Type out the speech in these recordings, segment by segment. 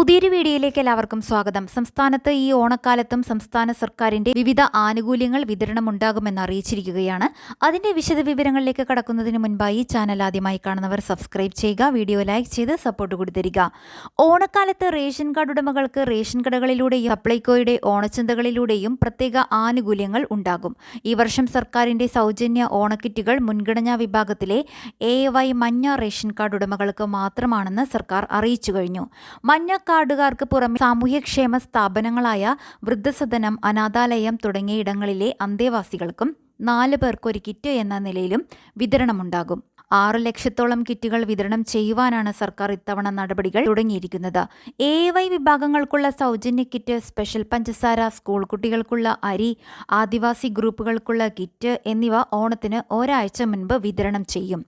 പുതിയൊരു വീഡിയോയിലേക്ക് എല്ലാവർക്കും സ്വാഗതം. സംസ്ഥാനത്ത് ഈ ഓണക്കാലത്തും സംസ്ഥാന സർക്കാരിന്റെ വിവിധ ആനുകൂല്യങ്ങൾ വിതരണം ഉണ്ടാകുമെന്ന് അറിയിച്ചിരിക്കുകയാണ്. അതിന്റെ വിശദവിവരങ്ങളിലേക്ക് കടക്കുന്നതിന് മുൻപായി ചാനൽ ആദ്യമായി കാണുന്നവർ സബ്സ്ക്രൈബ് ചെയ്യുക വീഡിയോ ലൈക്ക് ചെയ്ത് സപ്പോർട്ട് കൊടുത്തിരിക ഓണക്കാലത്ത് റേഷൻ കാർഡ് ഉടമകൾക്ക് റേഷൻ കടകളിലൂടെയും സപ്ലൈകോയുടെ ഓണച്ചന്തകളിലൂടെയും പ്രത്യേക ആനുകൂല്യങ്ങൾ ഉണ്ടാകും. ഈ വർഷം സർക്കാരിന്റെ സൗജന്യ ഓണക്കിറ്റുകൾ മുൻഗണനാ വിഭാഗത്തിലെ എ വൈ മഞ്ഞ റേഷൻ കാർഡ് ഉടമകൾക്ക് മാത്രമാണെന്ന് സർക്കാർ അറിയിച്ചു കഴിഞ്ഞു. മഞ്ഞ കാർഡുകാർക്ക് പുറമെ സാമൂഹ്യക്ഷേമ സ്ഥാപനങ്ങളായ വൃദ്ധസദനം അനാഥാലയം തുടങ്ങിയ ഇടങ്ങളിലെ അന്തേവാസികൾക്കും നാല് പേർക്ക് ഒരു കിറ്റ് എന്ന നിലയിലും വിതരണമുണ്ടാകും. ആറ് ലക്ഷത്തോളം കിറ്റുകൾ വിതരണം ചെയ്യുവാനാണ് സർക്കാർ ഇത്തവണ നടപടികൾ തുടങ്ങിയിരിക്കുന്നത്. എ വൈ വിഭാഗങ്ങൾക്കുള്ള സൗജന്യ കിറ്റ് സ്പെഷ്യൽ പഞ്ചസാര സ്കൂൾ കുട്ടികൾക്കുള്ള അരി ആദിവാസി ഗ്രൂപ്പുകൾക്കുള്ള കിറ്റ് എന്നിവ ഓണത്തിന് ഒരാഴ്ച മുൻപ് വിതരണം ചെയ്യും.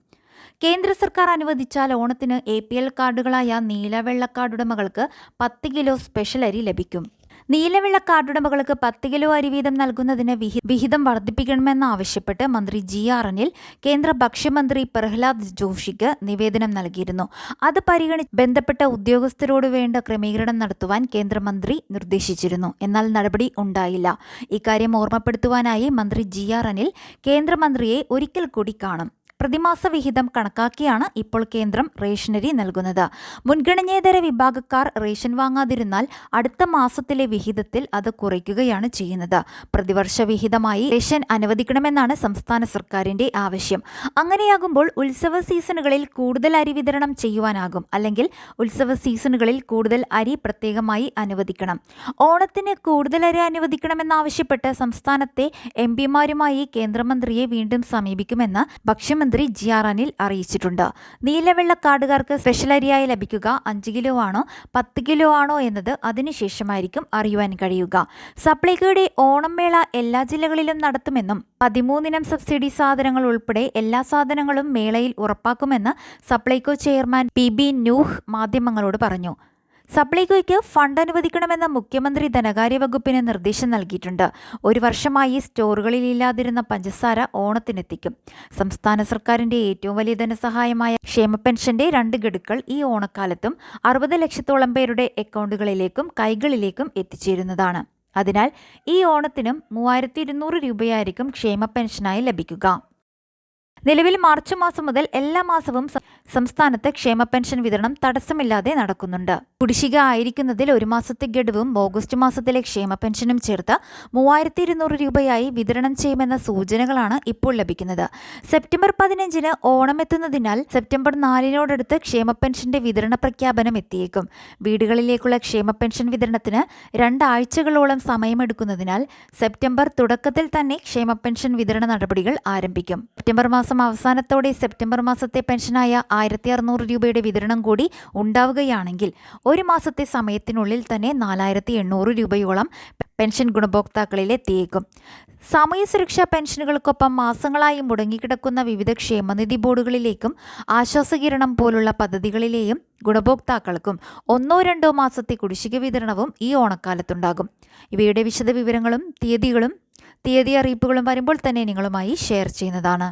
കേന്ദ്ര സർക്കാർ അനുവദിച്ചാൽ ഓണത്തിന് എ പി എൽ കാർഡുകളായ നീലവെള്ള കാർഡുടമകൾക്ക് പത്ത് കിലോ സ്പെഷ്യൽ അരി ലഭിക്കും. നീലവെള്ള കാർഡുടമകൾക്ക് പത്ത് കിലോ അരി വീതം നൽകുന്നതിന് വിഹി വിഹിതം വർദ്ധിപ്പിക്കണമെന്നാവശ്യപ്പെട്ട് മന്ത്രി ജി ആർ അനിൽ കേന്ദ്ര ഭക്ഷ്യമന്ത്രി പ്രഹ്ലാദ് ജോഷിക്ക് നിവേദനം നൽകിയിരുന്നു. അത് പരിഗണി ബന്ധപ്പെട്ട ഉദ്യോഗസ്ഥരോട് വേണ്ട ക്രമീകരണം നടത്തുവാൻ കേന്ദ്രമന്ത്രി നിർദ്ദേശിച്ചിരുന്നു. എന്നാൽ നടപടി ഉണ്ടായില്ല. ഇക്കാര്യം ഓർമ്മപ്പെടുത്തുവാനായി മന്ത്രി ജി ആർ അനിൽ കേന്ദ്രമന്ത്രിയെ ഒരിക്കൽ കൂടി കാണും. പ്രതിമാസ വിഹിതം കണക്കാക്കിയാണ് ഇപ്പോൾ കേന്ദ്രം റേഷനരി നൽകുന്നത്. മുൻഗണനേതര വിഭാഗക്കാർ റേഷൻ വാങ്ങാതിരുന്നാൽ അടുത്ത മാസത്തിലെ വിഹിതത്തിൽ അത് കുറയ്ക്കുകയാണ് ചെയ്യുന്നത്. പ്രതിവർഷ വിഹിതമായി റേഷൻ അനുവദിക്കണമെന്നാണ് സംസ്ഥാന സർക്കാരിന്റെ ആവശ്യം. അങ്ങനെയാകുമ്പോൾ ഉത്സവ സീസണുകളിൽ കൂടുതൽ അരി വിതരണം ചെയ്യുവാനാകും. അല്ലെങ്കിൽ ഉത്സവ സീസണുകളിൽ കൂടുതൽ അരി പ്രത്യേകമായി അനുവദിക്കണം. ഓണത്തിന് കൂടുതൽ അരി അനുവദിക്കണമെന്നാവശ്യപ്പെട്ട് സംസ്ഥാനത്തെ എം പിമാരുമായി കേന്ദ്രമന്ത്രിയെ വീണ്ടും സമീപിക്കുമെന്ന് ഭക്ഷ്യമന്ത്രി മന്ത്രി ജി ആർ അനിൽ അറിയിച്ചിട്ടുണ്ട്. നീലവെള്ള കാർഡുകാർക്ക് സ്പെഷ്യൽ അരിയായി ലഭിക്കുക അഞ്ച് കിലോ ആണോ പത്ത് കിലോ ആണോ എന്നത് അതിനുശേഷമായിരിക്കും അറിയുവാൻ കഴിയുക. സപ്ലൈകോയുടെ ഓണം മേള എല്ലാ ജില്ലകളിലും നടത്തുമെന്നും പതിമൂന്നിനം സബ്സിഡി സാധനങ്ങൾ ഉൾപ്പെടെ എല്ലാ സാധനങ്ങളും മേളയിൽ ഉറപ്പാക്കുമെന്ന് Supplyco chairman P B Nooh മാധ്യമങ്ങളോട് പറഞ്ഞു. സപ്ലൈകോയ്ക്ക് ഫണ്ട് അനുവദിക്കണമെന്ന മുഖ്യമന്ത്രി ധനകാര്യ വകുപ്പിന് നിർദ്ദേശം നൽകിയിട്ടുണ്ട്. ഒരു വർഷമായി സ്റ്റോറുകളിൽ ഇല്ലാതിരുന്ന പഞ്ചസാര ഓണത്തിനെത്തിക്കും. സംസ്ഥാന സർക്കാരിന്റെ ഏറ്റവും വലിയ ധനസഹായമായ ക്ഷേമ പെൻഷന്റെ രണ്ട് ഗഡുക്കൾ ഈ ഓണക്കാലത്തും അറുപത് ലക്ഷത്തോളം പേരുടെ അക്കൗണ്ടുകളിലേക്കും കൈകളിലേക്കും എത്തിച്ചേരുന്നതാണ്. അതിനാൽ ഈ ഓണത്തിനും മൂവായിരത്തി ഇരുന്നൂറ് രൂപയായിരിക്കും ക്ഷേമ പെൻഷനായി ലഭിക്കുക. നിലവിൽ മാർച്ച് മാസം മുതൽ എല്ലാ മാസവും സംസ്ഥാനത്ത് ക്ഷേമ പെൻഷൻ വിതരണം തടസ്സമില്ലാതെ നടക്കുന്നുണ്ട്. കുടിശ്ശിക ആയിരിക്കുന്നതിൽ ഒരു മാസത്തെ ഗഡുവും ഓഗസ്റ്റ് മാസത്തിലെ ക്ഷേമ പെൻഷനും ചേർത്ത് മൂവായിരത്തി ഇരുന്നൂറ് രൂപയായി വിതരണം ചെയ്യുമെന്ന സൂചനകളാണ് ഇപ്പോൾ ലഭിക്കുന്നത്. സെപ്റ്റംബർ പതിനഞ്ചിന് ഓണം എത്തുന്നതിനാൽ സെപ്റ്റംബർ നാലിനോടടുത്ത് ക്ഷേമ പെൻഷന്റെ വിതരണ പ്രഖ്യാപനം എത്തിയേക്കും. വീടുകളിലേക്കുള്ള ക്ഷേമ പെൻഷൻ വിതരണത്തിന് രണ്ടാഴ്ചകളോളം സമയമെടുക്കുന്നതിനാൽ സെപ്റ്റംബർ തുടക്കത്തിൽ തന്നെ ക്ഷേമ പെൻഷൻ വിതരണ നടപടികൾ ആരംഭിക്കും. സെപ്റ്റംബർ മാസം അവസാനത്തോടെ സെപ്റ്റംബർ മാസത്തെ പെൻഷനായ ആയിരത്തി അറുന്നൂറ് രൂപയുടെ വിതരണം കൂടി ഉണ്ടാവുകയാണെങ്കിൽ ഒരു മാസത്തെ സമയത്തിനുള്ളിൽ തന്നെ നാലായിരത്തി എണ്ണൂറ് രൂപയോളം പെൻഷൻ ഗുണഭോക്താക്കളിൽ എത്തിയേക്കും. സാമൂഹ്യ സുരക്ഷാ പെൻഷനുകൾക്കൊപ്പം മാസങ്ങളായി മുടങ്ങിക്കിടക്കുന്ന വിവിധ ക്ഷേമനിധി ബോർഡുകളിലേക്കും ആശ്വാസകിരണം പോലുള്ള പദ്ധതികളിലെയും ഗുണഭോക്താക്കൾക്കും ഒന്നോ രണ്ടോ മാസത്തെ കുടിശ്ശിക വിതരണവും ഈ ഓണക്കാലത്തുണ്ടാകും. ഇവയുടെ വിശദവിവരങ്ങളും തീയതികളും തീയതി അറിയിപ്പുകളും വരുമ്പോൾ തന്നെ നിങ്ങളുമായി ഷെയർ ചെയ്യുന്നതാണ്.